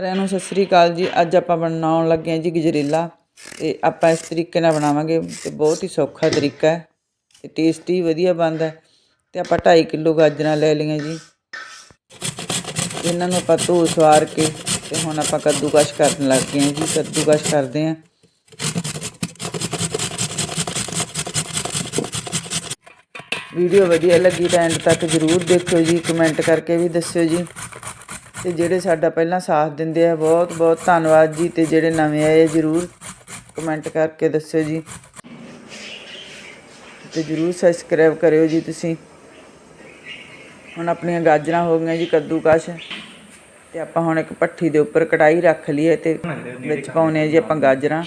ਸਾਰਿਆਂ ਨੂੰ ਸਤਿ ਸ੍ਰੀ ਅਕਾਲ ਜੀ। ਅੱਜ ਆਪਾਂ ਬਣਾਉਣ ਲੱਗੇ ਹਾਂ ਜੀ ਗਜਰੇਲਾ। ਤੇ ਆਪਾਂ ਇਸ ਤਰੀਕੇ ਨਾਲ ਬਣਾਵਾਂਗੇ ਤੇ ਬਹੁਤ ਹੀ ਸੌਖਾ ਤਰੀਕਾ ਹੈ ਤੇ ਟੇਸਟੀ ਵਧੀਆ ਬਣਦਾ ਹੈ। ਤੇ ਆਪਾਂ 2.5 ਕਿਲੋ ਗਾਜਰਾਂ ਲੈ ਲਈਆਂ ਜੀ। ਇਹਨਾਂ ਨੂੰ ਆਪਾਂ ਧੋ ਸਵਾਰ ਕੇ ਤੇ ਹੁਣ ਆਪਾਂ ਕੱਦੂਕਸ਼ ਕਰਨ ਲੱਗੇ ਹਾਂ ਜੀ। ਕੱਦੂਕਸ਼ ਕਰਦੇ ਹਾਂ। ਵੀਡੀਓ ਵਧੀਆ ਲੱਗੀ ਤਾਂ ਐਂਡ ਤੱਕ ਜ਼ਰੂਰ ਦੇਖਿਓ ਜੀ। ਕਮੈਂਟ ਕਰਕੇ ਵੀ ਦੱਸਿਓ ਜੀ। ਤੇ ਜਿਹੜੇ ਸਾਡਾ ਪਹਿਲਾਂ ਸਾਥ ਦਿੰਦੇ ਆ, ਬਹੁਤ ਬਹੁਤ ਧੰਨਵਾਦ ਜੀ। ਤੇ ਜਿਹੜੇ ਨਵੇਂ ਆਏ ਆ, ਜ਼ਰੂਰ ਕਮੈਂਟ ਕਰਕੇ ਦੱਸਿਓ ਜੀ। ਤੇ ਜ਼ਰੂਰ ਸਬਸਕ੍ਰਾਈਬ ਕਰਿਓ ਜੀ ਤੁਸੀਂ। ਹੁਣ ਆਪਣੀਆਂ ਗਾਜਰਾਂ ਹੋ ਗਈਆਂ ਜੀ ਕੱਦੂਕਸ਼। ਤੇ ਆਪਾਂ ਹੁਣ ਇੱਕ ਭੱਠੀ ਦੇ ਉੱਪਰ ਕਟਾਈ ਰੱਖ ਲਈ ਹੈ ਤੇ ਵਿੱਚ ਪਾਉਨੇ ਆ ਜੀ ਆਪਾਂ ਗਾਜਰਾਂ।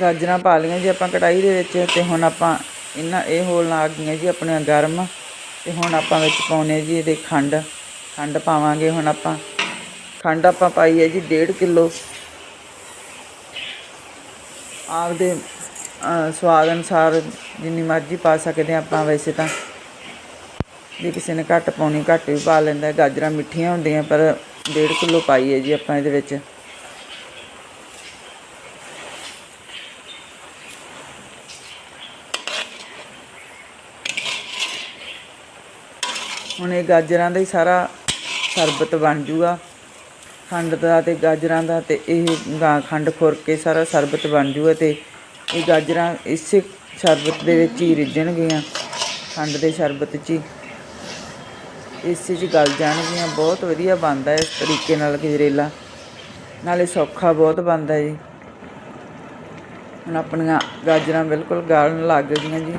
ਗਾਜਰਾਂ ਪਾ ਲਈਆਂ ਜੀ ਆਪਾਂ ਕੜਾਈ ਦੇ ਵਿੱਚ ਤੇ ਹੁਣ ਆਪਾਂ ਇਹਨਾਂ ਇਹ ਹੋਲ ਆ ਗਈਆਂ ਜੀ ਆਪਣੀਆਂ ਗਰਮ ਤੇ ਹੁਣ ਆਪਾਂ ਵਿੱਚ ਪਾਉਨੇ ਜੀ ਇਹਦੇ ਖੰਡ ਖੰਡ ਪਾਵਾਂਗੇ ਹੁਣ ਆਪਾਂ। ਖੰਡ ਆਪਾਂ ਪਾਈ ਹੈ ਜੀ 1.5 ਕਿਲੋ। ਆਪਦੇ ਅ, ਸਵਾਦ ਅਨੁਸਾਰ ਜਿੰਨੀ ਮਰਜ਼ੀ ਪਾ ਸਕਦੇ ਹਾਂ ਆਪਾਂ ਵੈਸੇ ਤਾਂ। ਜੇ ਕਿਸੇ ਨੇ ਘੱਟ ਪਾਉਣੀ ਘੱਟ ਵੀ ਪਾ ਲੈਂਦਾ ਗਾਜਰਾਂ ਮਿੱਠੀਆਂ ਹੁੰਦੀਆਂ ਪਰ 1.5 ਕਿਲੋ ਪਾਈ ਹੈ ਜੀ ਆਪਾਂ ਇਹਦੇ ਵਿੱਚ। ਹੁਣ ਇਹ ਗਾਜਰਾਂ ਦਾ ਹੀ ਸਾਰਾ ਸ਼ਰਬਤ ਬਣ ਜੂਗਾ। ਖੰਡ ਦਾ ਤੇ ਗਾਜਰਾਂ ਦਾ ਤੇ ਇਹ ਗਾ- ਖੰਡ ਖੁਰ ਕੇ ਸਾਰਾ ਸ਼ਰਬਤ ਬਣ ਜੂਗਾ ਤੇ ਇਹ ਗਾਜਰਾਂ ਇਸੇ ਸ਼ਰਬਤ ਦੇ ਵਿੱਚ ਹੀ ਰਿੱਝਣਗੀਆਂ, ਖੰਡ ਦੇ ਸ਼ਰਬਤ 'ਚ ਹੀ। ਇਸੇ 'ਚ ਗਲ ਜਾਣਗੀਆਂ, ਬਹੁਤ ਵਧੀਆ ਬਣਦਾ ਇਸ ਤਰੀਕੇ ਨਾਲ ਗਜਰੇਲਾ। ਨਾਲੇ ਸੌਖਾ ਬਹੁਤ ਬਣਦਾ ਜੀ। ਹੁਣ ਆਪਣੀਆਂ ਗਾਜਰਾਂ ਬਿਲਕੁਲ ਗਾਲਣ ਲੱਗ ਗਈਆਂ ਜੀ।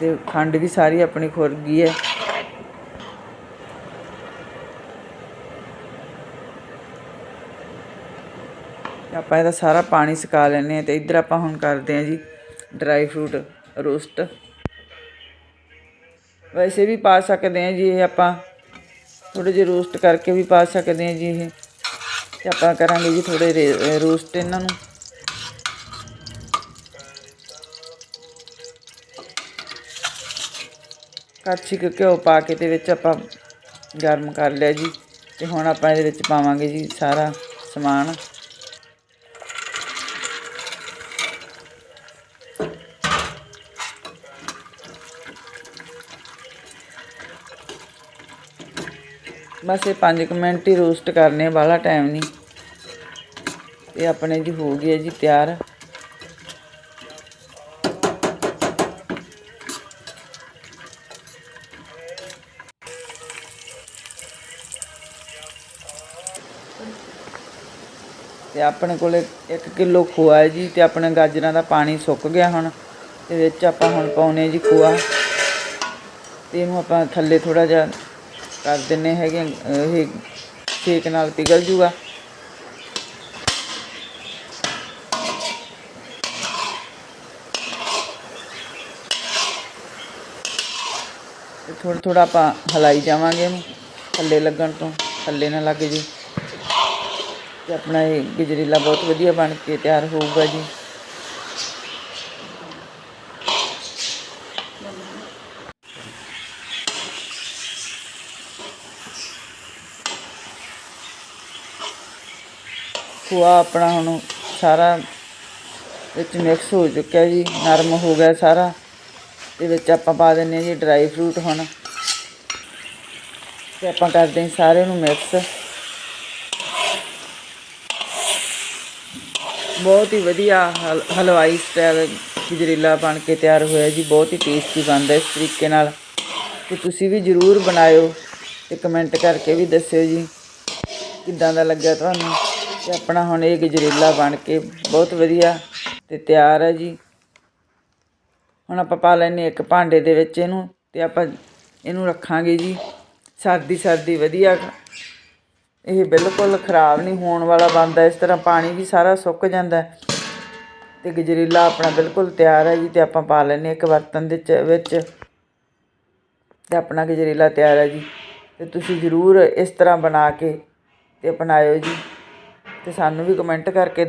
ਤੇ ਖੰਡ ਵੀ ਸਾਰੀ ਆਪਣੀ ਖੁਰ ਗਈ ਹੈ। ਤੇ ਆਪਾਂ ਇਹਦਾ ਸਾਰਾ ਪਾਣੀ ਸੁਕਾ ਲੈਨੇ ਆ ਤੇ ਇੱਧਰ ਆਪਾਂ ਹੁਣ ਕਰਦੇ ਆ ਜੀ ਡਰਾਈ ਫਰੂਟ ਰੋਸਟ। ਵੈਸੇ ਵੀ ਪਾ ਸਕਦੇ ਆ ਜੀ ਇਹ ਆਪਾਂ ਥੋੜੇ ਜਿਹਾ ਰੋਸਟ ਕਰਕੇ ਵੀ ਪਾ ਸਕਦੇ ਆ ਜੀ ਇਹ। ਤੇ ਆਪਾਂ ਕਰਾਂਗੇ ਜੀ ਥੋੜੇ ਰੋਸਟ ਇਹਨਾਂ ਨੂੰ। ਕੜਛੀ ਘਿਓ ਪਾ ਕੇ ਤੇ ਵਿੱਚ ਆਪਾਂ ਗਰਮ ਕਰ ਲਿਆ ਜੀ। ਤੇ ਹੁਣ ਆਪਾਂ ਇਹਦੇ ਵਿੱਚ ਪਾਵਾਂਗੇ ਜੀ ਸਾਰਾ ਸਮਾਨ। ਬਸ ਇਹ 5 ਮਿੰਟ ਹੀ ਰੋਸਟ ਕਰਨੇ ਵਾਲਾ ਟਾਈਮ ਨਹੀਂ ਇਹ ਆਪਣੇ ਜੀ ਹੋ ਗਈ ਹੈ ਜੀ ਤਿਆਰ। ਤੇ ਆਪਣੇ ਕੋਲੇ 1 ਕਿਲੋ ਖੋਆ ਹੈ ਜੀ, ਤੇ ਆਪਣੇ ਗਾਜਰਾਂ ਦਾ ਪਾਣੀ ਸੁੱਕ ਗਿਆ ਹੁਣ। ਤੇ ਵਿੱਚ ਆਪਾਂ ਹੁਣ ਪਾਉਨੇ ਜੀ ਖੋਆ। ਤੇ ਇਹਨੂੰ ਆਪਾਂ ਥੱਲੇ ਥੋੜਾ ਜਿਹਾ ਕਰ ਦਿੰਨੇ ਹੈਗੇ, ਇਹ ਛੇਕ ਨਾਲ ਪਿਘਲ ਜੂਗਾ। ਤੇ ਥੋੜਾ ਥੋੜਾ ਆਪਾਂ ਹਲਾਈ ਜਾਵਾਂਗੇ ਇਹਨੂੰ, ਥੱਲੇ ਲੱਗਣ ਤੋਂ, ਥੱਲੇ ਨਾ ਲੱਗ ਜੀ। ਤੇ ਆਪਣਾ ਇਹ ਗਜਰੇਲਾ ਬਹੁਤ ਵਧੀਆ ਬਣ ਕੇ ਤਿਆਰ ਹੋਊਗਾ ਜੀ। ਖੋਆ ਆਪਣਾ ਹੁਣ ਸਾਰਾ ਵਿੱਚ ਮਿਕਸ ਹੋ ਚੁੱਕਿਆ ਜੀ, ਨਰਮ ਹੋ ਗਿਆ ਸਾਰਾ। ਤੇ ਵਿੱਚ ਆਪਾਂ ਪਾ ਦਿੰਨੇ ਆ ਜੀ ਡਰਾਈ ਫਰੂਟ ਹੁਣ। ਤੇ ਆਪਾਂ ਕਰਦੇ ਹਾਂ ਸਾਰੇ ਨੂੰ ਮਿਕਸ ਬਹੁਤ ਹੀ ਵਧੀਆ ਹਲ- ਹਲਵਾਈ ਸਟਾਈਲ ਗਜਰੇਲਾ ਬਣ ਕੇ ਤਿਆਰ ਹੋਇਆ ਜੀ, ਬਹੁਤ ਹੀ ਟੇਸਟੀ ਬਣਦਾ ਇਸ ਤਰੀਕੇ ਨਾਲ। ਤੇ ਤੁਸੀਂ ਵੀ ਜ਼ਰੂਰ ਬਣਾਇਓ ਤੇ ਕਮੈਂਟ ਕਰਕੇ ਵੀ ਦੱਸਿਓ ਜੀ, ਕਿੱਦਾਂ ਦਾ ਲੱਗਿਆ ਤੁਹਾਨੂੰ? ਤੇ ਆਪਣਾ ਹੁਣ ਇਹ ਗਜਰੇਲਾ ਬਣ ਕੇ ਬਹੁਤ ਵਧੀਆ ਤੇ ਤਿਆਰ ਹੈ ਜੀ। ਹੁਣ ਆਪਾਂ ਪਾ ਲੈਨੇ ਇੱਕ ਭਾਂਡੇ ਦੇ ਵਿੱਚ ਇਹਨੂੰ ਤੇ ਆਪਾਂ ਇਹਨੂੰ ਰੱਖਾਂਗੇ ਜੀ। ਸਰਦੀ ਸਰਦੀ ਵਧੀਆ। ਇਹ ਬਿਲਕੁਲ ਖਰਾਬ ਨਹੀਂ ਹੋਣ ਵਾਲਾ ਬਣਦਾ। ਇਸ ਤਰ੍ਹਾਂ ਪਾਣੀ ਵੀ ਸਾਰਾ ਸੁੱਕ ਜਾਂਦਾ ਹੈ। ਤੇ ਗਜਰੇਲਾ ਆਪਣਾ ਬਿਲਕੁਲ ਤਿਆਰ ਹੈ ਜੀ ਤੇ ਆਪਾਂ ਪਾ ਲੈਨੇ ਇੱਕ ਬਰਤਨ ਦੇ ਵਿੱਚ। ਤੇ ਆਪਣਾ ਗਜਰੇਲਾ ਤਿਆਰ ਹੈ ਜੀ। ਤੇ ਤੁਸੀਂ ਜ਼ਰੂਰ ਇਸ ਤਰ੍ਹਾਂ ਬਣਾ ਕੇ ਤੇ ਅਪਣਾਇਓ ਜੀ। ਤੇ ਸਾਨੂੰ ਵੀ ਕਮੈਂਟ ਕਰਕੇ